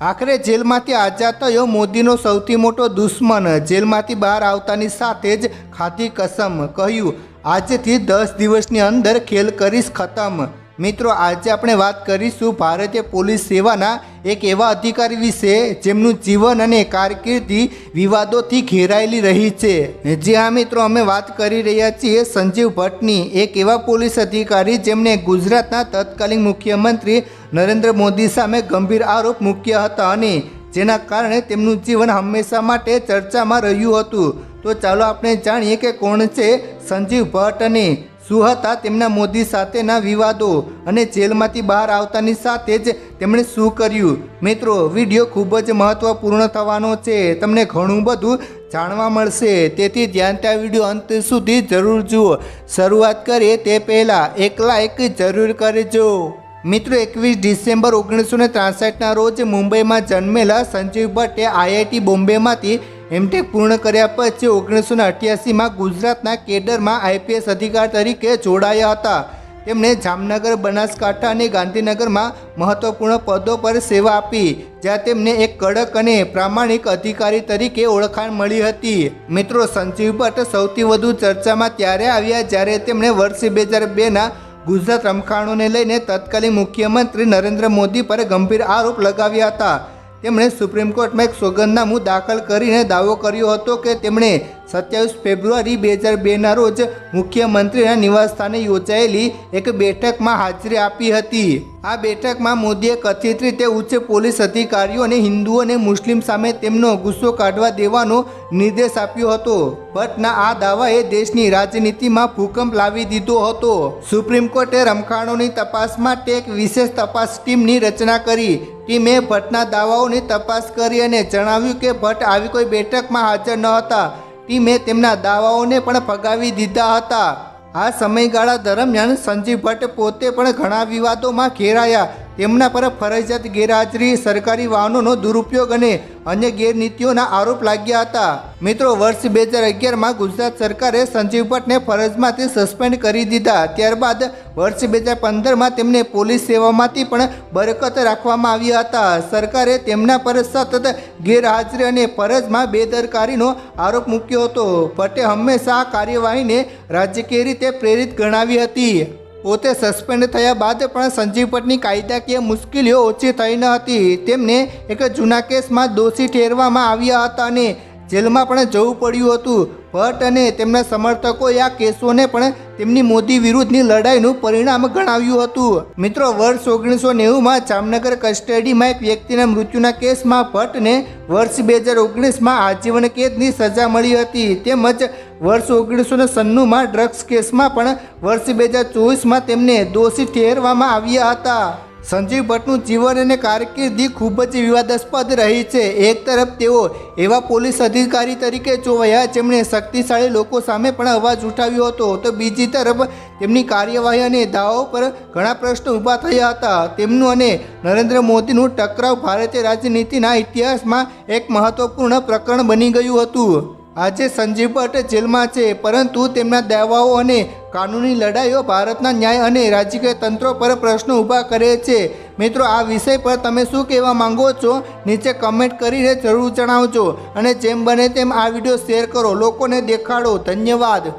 આખરે જેલમાંથી આઝાદ થયો મોદીનો સૌથી મોટો દુશ્મન. જેલમાંથી બહાર આવતાની સાથે જ ખાધી કસમ કહ્યું. આજથી દસ દિવસની અંદર ખેલ કરીશ ખતમ. મિત્રો, આજે આપણે વાત કરીશું ભારતીય પોલીસ સેવાના એક એવા અધિકારી વિશે જેમનું જીવન અને કારકિર્દી વિવાદોથી ઘેરાયેલી રહી છે. જી હા, મિત્રો, અમે વાત કરી રહ્યા છીએ સંજીવ ભટ્ટની, એક એવા પોલીસ અધિકારી જેમણે ગુજરાતના તત્કાલીન મુખ્યમંત્રી નરેન્દ્ર મોદી સામે ગંભીર આરોપ મૂક્યા હતા અને જેના કારણે તેમનું જીવન હંમેશા માટે ચર્ચામાં રહ્યું હતું. તો ચાલો આપણે જાણીએ કે કોણ છે સંજીવ ભટ્ટ અને શું હતા તેમના મોદી સાથેના વિવાદો અને જેલમાંથી બહાર આવતાની સાથે જ તેમણે શું કર્યું? મિત્રો, વીડિયો ખૂબ જ મહત્વપૂર્ણ થવાનો છે. તમને ઘણું બધું જાણવા મળશે. તેથી ધ્યાનથી આ વીડિયો અંત સુધી જરૂર જુઓ. શરૂઆત કરીએ તે પહેલાં એકલા એક જરૂર કરજો. મિત્રો, એકવીસ ડિસેમ્બર ઓગણીસો ને ત્રાસઠના રોજ મુંબઈમાં જન્મેલા સંજીવ ભટ્ટે આઈઆઈટી બોમ્બેમાંથી એમટેક પૂર્ણ કર્યા પછી ઓગણીસો ને અઠ્યાસીમાં ગુજરાતના કેડરમાં આઈપીએસ અધિકાર તરીકે જોડાયા હતા. તેમણે જામનગર, બનાસકાંઠા અને ગાંધીનગરમાં મહત્વપૂર્ણ પદો પર સેવા આપી, જ્યાં તેમને એક કડક અને પ્રામાણિક અધિકારી તરીકે ઓળખાણ મળી હતી. મિત્રો, સંજીવ ભટ્ટ સૌથી વધુ ચર્ચામાં ત્યારે આવ્યા જ્યારે તેમણે વર્ષ બે હજાર બેના ગુજરાત રમખાણોને લઈને તત્કાલીન મુખ્યમંત્રી નરેન્દ્ર મોદી પર ગંભીર આરોપ લગાવ્યા હતા. તેમણે સુપ્રીમ કોર્ટમાં એક સોગંદનામું દાખલ કરીને દાવો કર્યો હતો કે તેમણે સત્યાવીસ ફેબ્રુઆરી બે હજાર બેના રોજ મુખ્યમંત્રીના નિવાસસ્થાને યોજાયેલી એક બેઠકમાં હાજરી આપી હતી. આ બેઠકમાં મોદીએ કથિત રીતે ઉચ્ચ પોલીસ અધિકારીઓ અને હિન્દુઓ અને મુસ્લિમ સામે તેમનો ગુસ્સો કાઢવા દેવાનો નિર્દેશ આપ્યો હતો. ભટ્ટના આ દાવાએ દેશની રાજનીતિમાં ભૂકંપ લાવી દીધો હતો. સુપ્રીમ કોર્ટે રમખાણોની તપાસ માટે એક વિશેષ તપાસ ટીમની રચના કરી ટીમે ભટ્ટના દાવાઓની તપાસ કરી અને જણાવ્યું કે ભટ્ટ આવી કોઈ બેઠકમાં હાજર ન હતા. ટીમે તેમના દાવાઓને પણ ફગાવી દીધા હતા. આ સમયગાળા દરમિયાન સંજીવ ભટ્ટ પોતે પણ ઘણા વિવાદોમાં ઘેરાયા. તેમના પર ફરજિયાત ગેરહાજરી, સરકારી વાહનોનો દુરુપયોગ અને અન્ય ગેરનીતિઓના આરોપ લાગ્યા હતા. મિત્રો, વર્ષ બે હજાર અગિયારમાં ગુજરાત સરકારે સંજીવ ભટ્ટને ફરજમાંથી સસ્પેન્ડ કરી દીધા. ત્યારબાદ વર્ષ બે હજાર પંદરમાં તેમને પોલીસ સેવામાંથી પણ બરકત રાખવામાં આવ્યા હતા. સરકારે તેમના પર સતત ગેરહાજરી અને ફરજમાં બેદરકારીનો આરોપ મૂક્યો હતો. ભટ્ટે હંમેશા આ કાર્યવાહીને રાજકીય રીતે પ્રેરિત ગણાવી હતી. પોતે સસ્પેન્ડ થયા બાદ પણ સંજીવ ભટ્ટની કાયદાકીય મુશ્કેલીઓ ઓછી થઈ ન હતી. તેમને એક જૂના કેસમાં દોષી ઠેરવામાં આવ્યા હતા અને જેલમાં પણ જવું પડ્યું હતું. ભટ્ટ અને તેમના સમર્થકોએ આ કેસોને પણ તેમની મોદી વિરુદ્ધની લડાઈનું પરિણામ ગણાવ્યું હતું. મિત્રો, વર્ષ ઓગણીસો નેવુંમાં જામનગર કસ્ટડીમાં એક વ્યક્તિના મૃત્યુના કેસમાં ભટ્ટને વર્ષ બે હજાર ઓગણીસમાં આજીવન કેદની સજા મળી હતી. તેમજ વર્ષ ઓગણીસો ને સન્નુંમાં ડ્રગ્સ કેસમાં પણ વર્ષ બે હજાર ચોવીસમાં તેમને દોષી ઠેરવામાં આવ્યા હતા. સંજીવ ભટ્ટનું જીવન અને કારકિર્દી ખૂબ જ વિવાદાસ્પદ રહી છે. એક તરફ તેઓ એવા પોલીસ અધિકારી તરીકે જોવાયા જેમણે શક્તિશાળી લોકો સામે પણ અવાજ ઉઠાવ્યો હતો. તો બીજી તરફ તેમની કાર્યવાહી અને દાવો પર ઘણા પ્રશ્નો ઊભા થયા હતા. તેમનું અને નરેન્દ્ર મોદીનું ટકરાવ ભારતીય રાજનીતિના ઇતિહાસમાં એક મહત્વપૂર્ણ પ્રકરણ બની ગયું હતું. આજે સંજીવ ભટ્ટ જેલમાં છે, પરંતુ તેમના દાવાઓ અને કાનૂની લડાઈઓ ભારતના ન્યાય અને રાજકીય તંત્રો પર પ્રશ્નો ઊભા કરે છે. મિત્રો, આ વિષય પર તમે શું કહેવા માંગો છો? નીચે કમેન્ટ કરીને જરૂર જણાવજો. અને જેમ બને તેમ આ વીડિયો શેર કરો. લોકોને દેખાડો. ધન્યવાદ.